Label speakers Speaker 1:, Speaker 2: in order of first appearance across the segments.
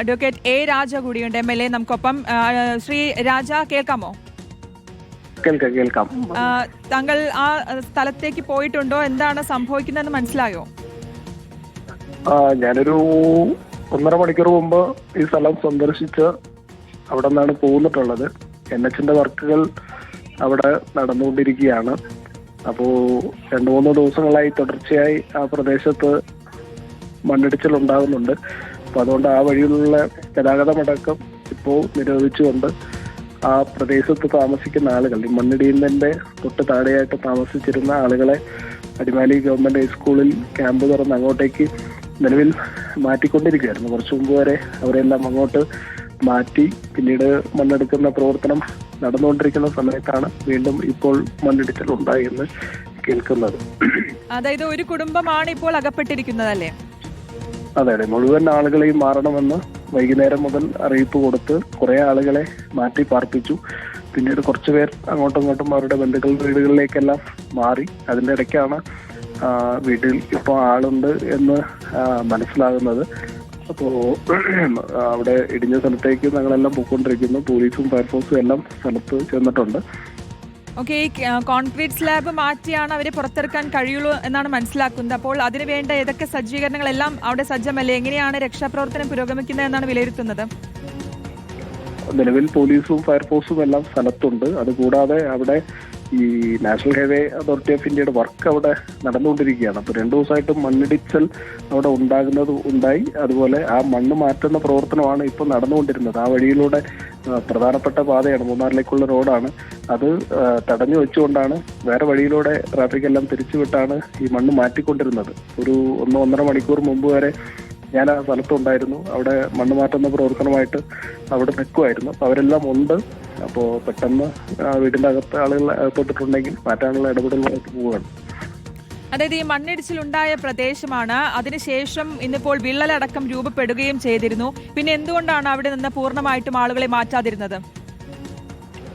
Speaker 1: Advocate A രാജ കൂടിയുണ്ട് M L A നമുക്കൊപ്പം. ശ്രീ രാജ കേൾക്കാമോ?
Speaker 2: കേൾക്കാം കേൾക്കാം.
Speaker 1: താങ്കൾ ആ സ്ഥലത്തേക്ക് പോയിട്ടുണ്ടോ? എന്താണ് സംഭവിക്കുന്നതെന്ന് മനസ്സിലായോ?
Speaker 2: ഞാനൊരു ഒന്നര മണിക്കൂർ മുമ്പ് ഈ സ്ഥലം സന്ദർശിച്ച് അവിടെ നിന്നാണ് പോകുന്നിട്ടുള്ളത് എൻ എച്ചിന്റെ വർക്കുകൾ അവിടെ നടന്നുകൊണ്ടിരിക്കുകയാണ്. അപ്പോ രണ്ടു മൂന്ന് ദിവസങ്ങളായി തുടർച്ചയായി ആ പ്രദേശത്ത് മണ്ണിടിച്ചിൽ ഉണ്ടാകുന്നുണ്ട് അപ്പൊ അതുകൊണ്ട് ആ വഴിയിലുള്ള ഗതാഗതമടക്കം ഇപ്പോൾ നിരോധിച്ചുകൊണ്ട് ആ പ്രദേശത്ത് താമസിക്കുന്ന ആളുകൾ ഈ മണ്ണിടിയുന്നതിന്റെ തൊട്ട് താഴെയായിട്ട് താമസിച്ചിരുന്ന ആളുകളെ അടിമാലി ഗവൺമെന്റ് ഹൈസ്കൂളിൽ ക്യാമ്പ് തുറന്ന് അങ്ങോട്ടേക്ക് നിലവിൽ മാറ്റിക്കൊണ്ടിരിക്കുകയായിരുന്നു. കുറച്ചു മുമ്പ് വരെ അവരെല്ലാം അങ്ങോട്ട് മാറ്റി പിന്നീട് മണ്ണെടുക്കുന്ന പ്രവർത്തനം നടന്നുകൊണ്ടിരിക്കുന്ന സമയത്താണ് വീണ്ടും ഇപ്പോൾ മണ്ണിടിച്ചിൽ ഉണ്ടായി എന്ന് കേൾക്കുന്നത്.
Speaker 1: അതായത് ഒരു കുടുംബമാണ് ഇപ്പോൾ അകപ്പെട്ടിരിക്കുന്നത് അല്ലേ
Speaker 2: അതെ അതെ മുഴുവൻ ആളുകളെയും മാറണമെന്ന് വൈകുന്നേരം മുതൽ അറിയിപ്പ് കൊടുത്ത് കുറെ ആളുകളെ മാറ്റി പാർപ്പിച്ചു. പിന്നീട് കുറച്ചു പേർ അങ്ങോട്ടും ഇങ്ങോട്ടും അവരുടെ ബന്ധുക്കളുടെ വീടുകളിലേക്കെല്ലാം മാറി. അതിന്റെ ഇടയ്ക്കാണ് വീട്ടിൽ ഇപ്പോൾ ആളുണ്ട് എന്ന് മനസ്സിലാകുന്നത്. അപ്പോൾ അവിടെ ഇടിഞ്ഞ സ്ഥലത്തേക്ക് ഞങ്ങളെല്ലാം പോയിക്കൊണ്ടിരിക്കുന്നു. പോലീസും ഫയർഫോഴ്സും എല്ലാം സ്ഥലത്ത് ചെന്നിട്ടുണ്ട്.
Speaker 1: ഓക്കെ ഈ കോൺക്രീറ്റ് സ്ലാബ് മാറ്റിയാണ് അവരെ പുറത്തിറക്കാൻ കഴിയുള്ളൂ എന്നാണ് മനസ്സിലാക്കുന്നത്. അപ്പോൾ അതിനുവേണ്ട ഏതൊക്കെ സജ്ജീകരണങ്ങളെല്ലാം അവിടെ സജ്ജമല്ലേ? എങ്ങനെയാണ് രക്ഷാപ്രവർത്തനം പുരോഗമിക്കുന്നത് എന്നാണ് വിലയിരുത്തുന്നത്?
Speaker 2: നിലവിൽ പോലീസും ഫയർഫോഴ്സും എല്ലാം സ്ഥലത്തുണ്ട്. അതുകൂടാതെ അവിടെ ഈ നാഷണൽ ഹൈവേ അതോറിറ്റി ഓഫ് ഇന്ത്യയുടെ വർക്ക് അവിടെ നടന്നുകൊണ്ടിരിക്കുകയാണ്. അപ്പൊ രണ്ടു ദിവസമായിട്ട് മണ്ണിടിച്ചൽ അവിടെ ഉണ്ടാകുന്നത് ഉണ്ടായി. അതുപോലെ ആ മണ്ണ് മാറ്റുന്ന പ്രവർത്തനമാണ് ഇപ്പോൾ നടന്നുകൊണ്ടിരുന്നത്. ആ വഴിയിലൂടെ പ്രധാനപ്പെട്ട പാതയാണ് മൂന്നാറിലേക്കുള്ള റോഡാണ്. അത് തടഞ്ഞു വെച്ചുകൊണ്ടാണ് വേറെ വഴിയിലൂടെ ട്രാഫിക് എല്ലാം തിരിച്ചുവിട്ടാണ് ഈ മണ്ണ് മാറ്റിക്കൊണ്ടിരുന്നത്. ഒരു ഒന്നോ ഒന്നര മണിക്കൂർ മുമ്പ് വരെ ഞാൻ ആ സ്ഥലത്തുണ്ടായിരുന്നു അവിടെ മണ്ണ് മാറ്റുന്ന പ്രവർത്തനമായിട്ട് അവിടെ നിൽക്കുമായിരുന്നു അപ്പൊ അവരെല്ലാം ഉണ്ട്. അപ്പോൾ പെട്ടെന്ന് വീടിന്റെ അകത്ത് ആളുകൾ അകപ്പെട്ടിട്ടുണ്ടെങ്കിൽ മാറ്റാനുള്ള ഇടപെടലുമായിട്ട് പോവുകയാണ്.
Speaker 1: അതായത് ഈ മണ്ണിടിച്ചിലുണ്ടായ പ്രദേശമാണ്. അതിനുശേഷം ഇന്നിപ്പോൾ വിള്ളലടക്കം രൂപപ്പെടുകയും ചെയ്തിരുന്നു. പിന്നെ എന്തുകൊണ്ടാണ് അവിടെ നിന്ന് പൂർണമായിട്ടും ആളുകളെ മാറ്റാതിരുന്നത്?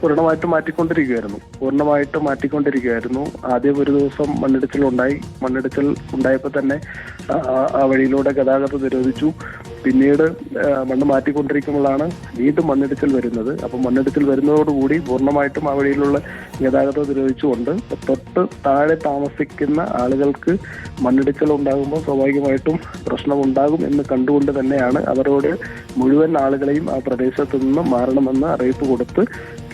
Speaker 2: പൂർണമായിട്ട് മാറ്റിക്കൊണ്ടിരിക്കുകയായിരുന്നു പൂർണമായിട്ട് മാറ്റിക്കൊണ്ടിരിക്കുകയായിരുന്നു ആദ്യം ഒരു ദിവസം മണ്ണിടിച്ചിൽ ഉണ്ടായി മണ്ണിടിച്ചിൽ ഉണ്ടായപ്പോൾ തന്നെ ആ, വഴിയിലൂടെ ഗതാഗതം നിരോധിച്ചു. പിന്നീട് മണ്ണ് മാറ്റിക്കൊണ്ടിരിക്കുമ്പോഴാണ് വീണ്ടും മണ്ണിടിച്ചിൽ വരുന്നത്. അപ്പം മണ്ണിടിച്ചിൽ വരുന്നതോടുകൂടി പൂർണമായിട്ടും ആ വഴിയിലുള്ള ഗതാഗതം നിരോധിച്ചുകൊണ്ട് തൊട്ട് താഴെ താമസിക്കുന്ന ആളുകൾക്ക് മണ്ണിടിച്ചിൽ ഉണ്ടാകുമ്പോൾ സ്വാഭാവികമായിട്ടും പ്രശ്നമുണ്ടാകും എന്ന് കണ്ടുകൊണ്ട് തന്നെയാണ് അവരോട് മുഴുവൻ ആളുകളെയും ആ പ്രദേശത്തു നിന്ന് മാറണമെന്ന് അറിയിപ്പ് കൊടുത്ത്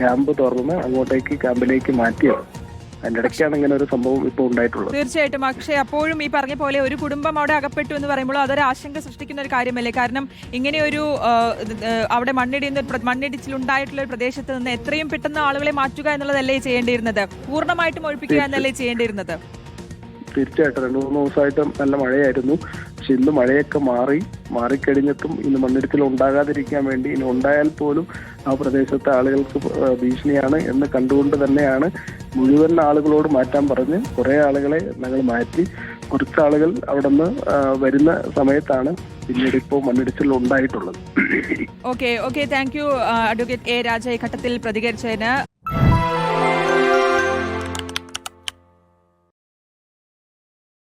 Speaker 2: ക്യാമ്പ് തുറന്ന് അങ്ങോട്ടേക്ക് ക്യാമ്പിലേക്ക് മാറ്റിയത്. അതിന്റെ ഇടയ്ക്കാണ് ഇങ്ങനെ ഒരു സംഭവം ഇപ്പോൾ ഉണ്ടായിട്ടുള്ളത്.
Speaker 1: തീർച്ചയായിട്ടും. പക്ഷേ അപ്പോഴും ഈ പറഞ്ഞ പോലെ ഒരു കുടുംബം അവിടെ അകപ്പെട്ടു എന്ന് പറയുമ്പോൾ അതൊരു ആശങ്ക സൃഷ്ടിക്കുന്ന ഒരു കാര്യമല്ലേ? കാരണം ഇങ്ങനെ ഒരു ആ, ഇത്, ആ, അവിടെ മണ്ണിടിയുന്ന മണ്ണിടിച്ചിൽ ഉണ്ടായിട്ടുള്ള മണ്ണിടിച്ചിലുണ്ടായിട്ടുള്ള ഒരു പ്രദേശത്ത് നിന്ന് എത്രയും പെട്ടെന്ന് ആളുകളെ മാറ്റുക എന്നുള്ളതല്ലേ ചെയ്യേണ്ടിയിരുന്നത്? പൂർണമായിട്ടും ഒഴിപ്പിക്കുക എന്നല്ലേ ചെയ്യേണ്ടിയിരുന്നത്?
Speaker 2: തീർച്ചയായിട്ടും രണ്ടു മൂന്ന് ദിവസമായിട്ട് നല്ല മഴയായിരുന്നു. പക്ഷെ ഇന്ന് മഴയൊക്കെ മാറി മാറിക്കഴിഞ്ഞിട്ടും ഇന്ന് മണ്ണിടിച്ചിൽ ഉണ്ടാകാതിരിക്കാൻ വേണ്ടി ഇനി ഉണ്ടായാൽ പോലും ആ പ്രദേശത്തെ ആളുകൾക്ക് ഭീഷണിയാണ് എന്ന് കണ്ടുകൊണ്ട് തന്നെയാണ് മുഴുവൻ ആളുകളോട് മാറ്റാൻ പറഞ്ഞ് കുറേ ആളുകളെ ഞങ്ങൾ മാറ്റി. കുറച്ച് ആളുകൾ അവിടെ നിന്ന് വരുന്ന സമയത്താണ് പിന്നീട് ഇപ്പോൾ മണ്ണിടിച്ചിൽ ഉണ്ടായിട്ടുള്ളത്.
Speaker 1: Okay okay thank you advocate A Raja ഈ ഘട്ടത്തിൽ പ്രതികരിച്ചതിന്